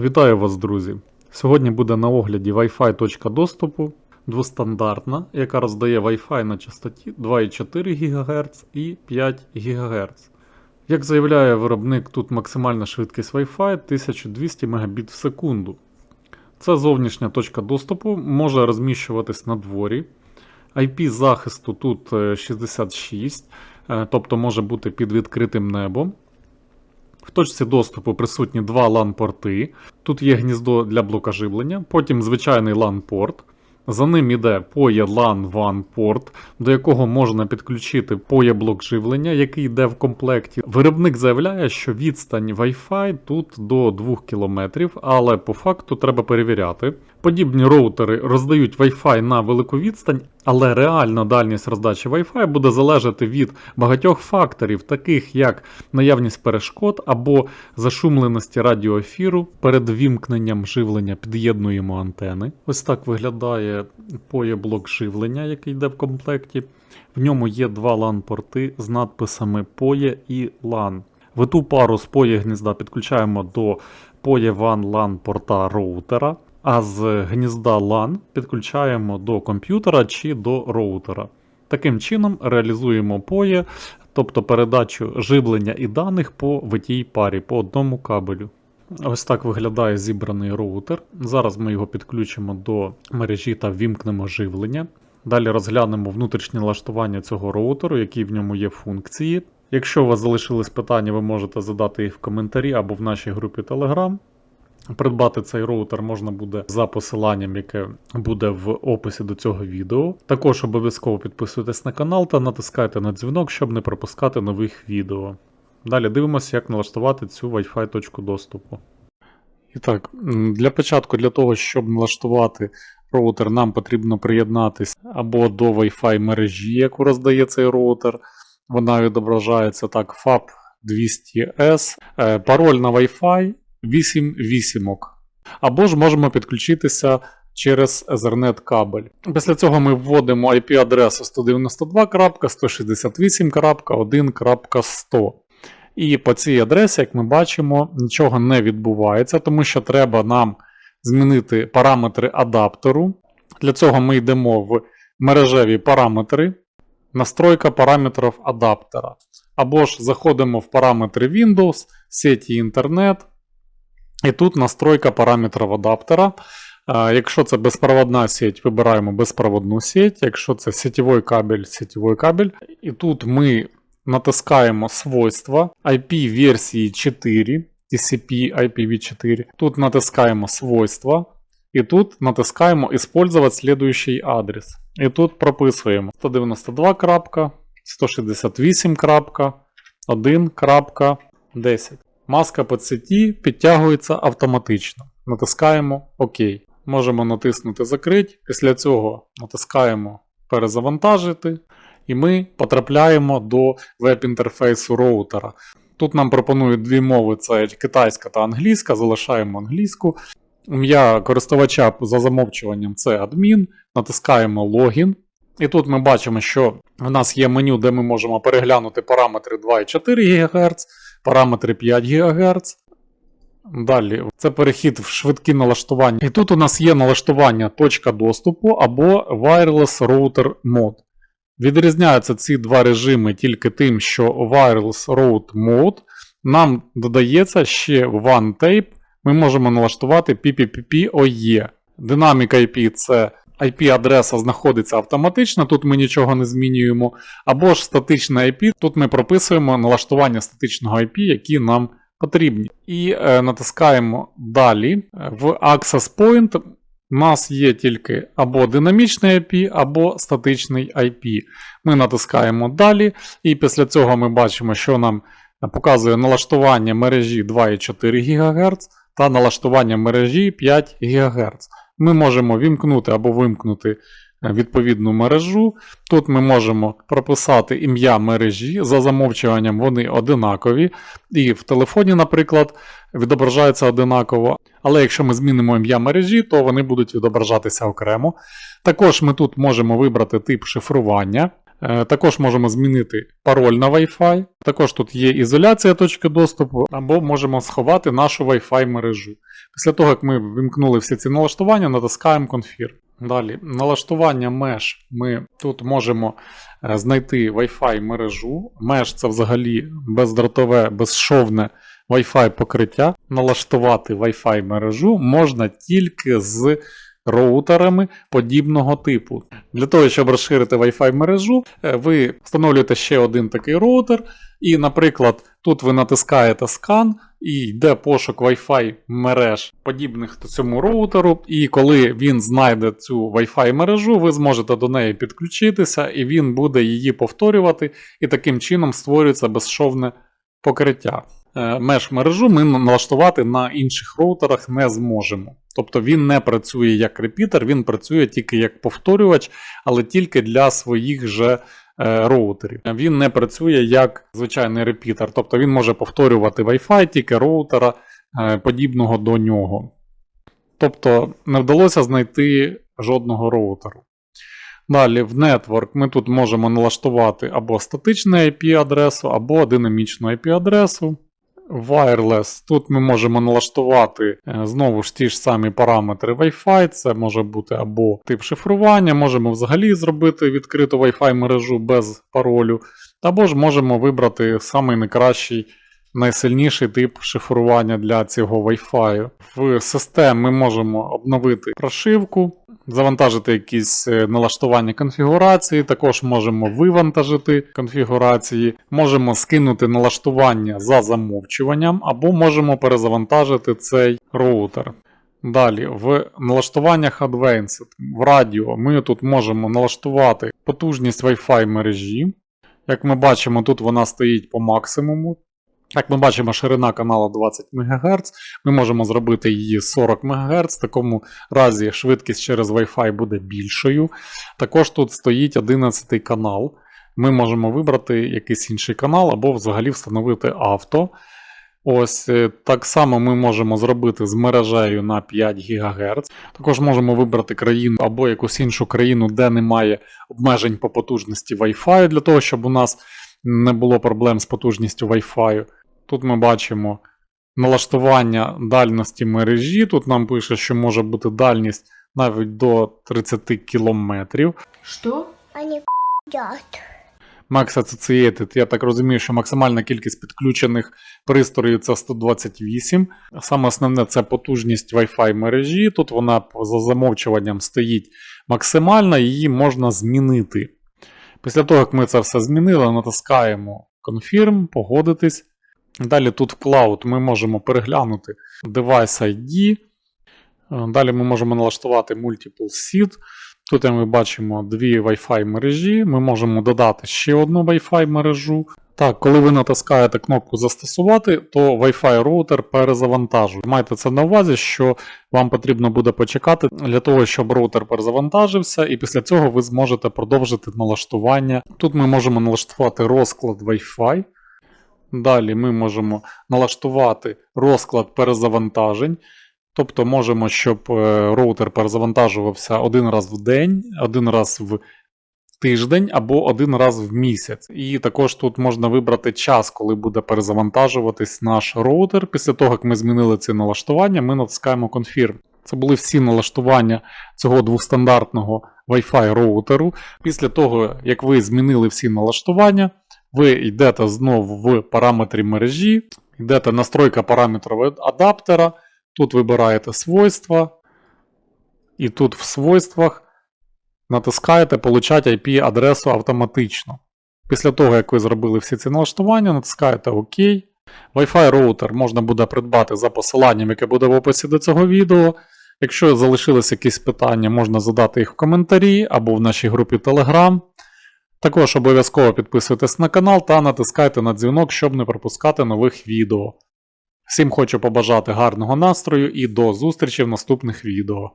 Вітаю вас, друзі! Сьогодні буде на огляді Wi-Fi точка доступу двостандартна, яка роздає Wi-Fi на частоті 2,4 ГГц і 5 ГГц. Як заявляє виробник, тут максимальна швидкість Wi-Fi 1200 Мбіт в секунду. Це зовнішня точка доступу, може розміщуватись на дворі. IP захисту тут е, 66, е, тобто може бути під відкритим небом. В точці доступу присутні два LAN-порти. Тут є гніздо для блока живлення, потім звичайний LAN-порт. За ним іде POE LAN WAN порт, до якого можна підключити POE блок живлення, який йде в комплекті. Виробник заявляє, що відстань Wi-Fi тут до 2 км, але по факту треба перевіряти. Подібні роутери роздають Wi-Fi на велику відстань, але реальна дальність роздачі Wi-Fi буде залежати від багатьох факторів, таких як наявність перешкод або зашумленості радіоефіру перед вімкненням живлення під'єднуємо антени. Ось так виглядає POE блок живлення, який йде в комплекті. В ньому є два LAN-порти з надписами POE і LAN. Виту пару з POE гнізда підключаємо до POE WAN LAN порта роутера, а з гнізда LAN підключаємо до комп'ютера чи до роутера. Таким чином реалізуємо POE, тобто передачу живлення і даних по витій парі по одному кабелю. Ось так виглядає зібраний роутер. Зараз ми його підключимо до мережі та вімкнемо живлення. Далі розглянемо внутрішнє налаштування цього роутеру, які в ньому є функції. Якщо у вас залишились питання, ви можете задати їх в коментарі або в нашій групі Telegram. Придбати цей роутер можна буде за посиланням, яке буде в описі до цього відео. Також обов'язково підписуйтесь на канал та натискайте на дзвінок, щоб не пропускати нових відео. Далі дивимося, як налаштувати цю Wi-Fi точку доступу. І так, для початку, для того, щоб налаштувати роутер, нам потрібно приєднатися або до Wi-Fi мережі, яку роздає цей роутер. Вона відображається так: FAP 200S, е, пароль на Wi-Fi 8 вісімок. Або ж можемо підключитися через Ethernet кабель. Після цього ми вводимо IP-адресу 192.168.1.100. І по цій адресі, як ми бачимо, нічого не відбувається, тому що треба нам змінити параметри адаптеру. Для цього ми йдемо в мережеві параметри, настройка параметрів адаптера. Або ж заходимо в параметри Windows, сеті інтернет. І тут настройка параметрів адаптера. Якщо це безпроводна сеть, вибираємо безпроводну сеть. Якщо це сетєвий кабель, сетєвий кабель. І тут ми натискаємо свойства IP версії 4, TCP IPv4. Тут натискаємо свойства. І тут натискаємо «Использовать следующий адрес. І тут прописуємо 192.168.1.10. Маска сеті підтягується автоматично. Натискаємо ОК. Можемо натиснути Закрить. Після цього натискаємо Перезавантажити. І ми потрапляємо до веб-інтерфейсу роутера. Тут нам пропонують дві мови: це китайська та англійська. Залишаємо англійську. Ім'я користувача за замовчуванням це адмін. Натискаємо логін. І тут ми бачимо, що в нас є меню, де ми можемо переглянути параметри 2,4 ГГц, параметри 5 ГГц. Далі, це перехід в швидкі налаштування. І тут у нас є налаштування точка доступу або Wireless Router Mode. Відрізняються ці два режими тільки тим, що Wireless Route Mode нам додається ще в OneTape. Ми можемо налаштувати PPPoE. Динаміка IP це IP-адреса знаходиться автоматично, тут ми нічого не змінюємо. Або ж статична IP, тут ми прописуємо налаштування статичного IP, які нам потрібні. І е, натискаємо далі. В Access Point у нас є тільки або динамічний IP, або статичний IP. Ми натискаємо далі, і після цього ми бачимо, що нам показує налаштування мережі 2,4 ГГц та налаштування мережі 5 ГГц. Ми можемо вімкнути або вимкнути відповідну мережу. Тут ми можемо прописати ім'я мережі, за замовчуванням вони одинакові. І в телефоні, наприклад, відображаються одинаково. Але якщо ми змінимо ім'я мережі, то вони будуть відображатися окремо. Також ми тут можемо вибрати тип шифрування. Е, Також можемо змінити пароль на Wi-Fi. Також тут є ізоляція точки доступу, або можемо сховати нашу Wi-Fi мережу. Після того, як ми вимкнули всі ці налаштування, натискаємо Confirm. Далі, налаштування меж. Ми тут можемо е, знайти Wi-Fi мережу. Меж це взагалі бездротове, безшовне Wi-Fi покриття. Налаштувати Wi-Fi мережу можна тільки з роутерами подібного типу. Для того, щоб розширити Wi-Fi мережу, е, ви встановлюєте ще один такий роутер, і, наприклад, тут ви натискаєте скан і йде пошук Wi-Fi мереж, подібних до цьому роутеру. І коли він знайде цю Wi-Fi мережу, ви зможете до неї підключитися, і він буде її повторювати, і таким чином створюється безшовне покриття. Е, Меж мережу ми налаштувати на інших роутерах не зможемо. Тобто він не працює як репітер, він працює тільки як повторювач, але тільки для своїх же е, роутерів. Він не працює як звичайний репітер, тобто він може повторювати Wi-Fi тільки роутера е, подібного до нього. Тобто не вдалося знайти жодного роутеру. Далі в Network ми тут можемо налаштувати або статичну IP-адресу, або динамічну IP-адресу. Wireless. Тут ми можемо налаштувати е, знову ж ті ж самі параметри Wi-Fi, це може бути або тип шифрування, можемо взагалі зробити відкриту Wi-Fi мережу без паролю, або ж можемо вибрати самий найкращий, найсильніший тип шифрування для цього Wi-Fi. В систем ми можемо обновити прошивку, завантажити якісь е, налаштування конфігурації, також можемо вивантажити конфігурації, можемо скинути налаштування за замовчуванням, або можемо перезавантажити цей роутер. Далі, в налаштуваннях Advanced в радіо ми тут можемо налаштувати потужність Wi-Fi мережі. Як ми бачимо, тут вона стоїть по максимуму. Як ми бачимо, ширина каналу 20 МГц, ми можемо зробити її 40 МГц, в такому разі швидкість через Wi-Fi буде більшою. Також тут стоїть 11 канал. Ми можемо вибрати якийсь інший канал або взагалі встановити авто. Ось е, так само ми можемо зробити з мережею на 5 ГГц. Також можемо вибрати країну або якусь іншу країну, де немає обмежень по потужності Wi-Fi, для того, щоб у нас не було проблем з потужністю Wi-Fi. Тут ми бачимо налаштування дальності мережі. Тут нам пише, що може бути дальність навіть до 30 км. Что? Они едят. Max Associated, я так розумію, що максимальна кількість підключених пристроїв це 128. Саме основне це потужність Wi-Fi мережі. Тут вона за замовчуванням стоїть максимальна, її можна змінити. Після того, як ми це все змінили, натискаємо Confirm, погодитись. Далі тут в Cloud ми можемо переглянути Device ID. Е, Далі ми можемо налаштувати Multiple Seed. Тут ми бачимо дві Wi-Fi мережі. Ми можемо додати ще одну Wi-Fi мережу. Так, коли ви натискаєте кнопку Застосувати, то Wi-Fi роутер перезавантажує. Майте це на увазі, що вам потрібно буде почекати для того, щоб роутер перезавантажився, і після цього ви зможете продовжити налаштування. Тут ми можемо налаштувати розклад Wi-Fi. Далі ми можемо налаштувати розклад перезавантажень. Тобто можемо, щоб е, роутер перезавантажувався один раз в день, один раз в тиждень або один раз в місяць. І також тут можна вибрати час, коли буде перезавантажуватись наш роутер. Після того, як ми змінили ці налаштування, ми натискаємо Confirm. Це були всі налаштування цього двостандартного Wi-Fi роутеру. Після того, як ви змінили всі налаштування, ви йдете знову в параметрі мережі, йдете настройка параметрів адаптера. Тут вибираєте свойства, і тут в свойствах натискаєте Получати IP-адресу автоматично. Після того, як ви зробили всі ці налаштування, натискаєте ОК. Wi-Fi роутер можна буде придбати за посиланням, яке буде в описі до цього відео. Якщо залишились якісь питання, можна задати їх в коментарі або в нашій групі Telegram. Також обов'язково підписуйтесь на канал та натискайте на дзвінок, щоб не пропускати нових відео. Всім хочу побажати гарного настрою і до зустрічі в наступних відео.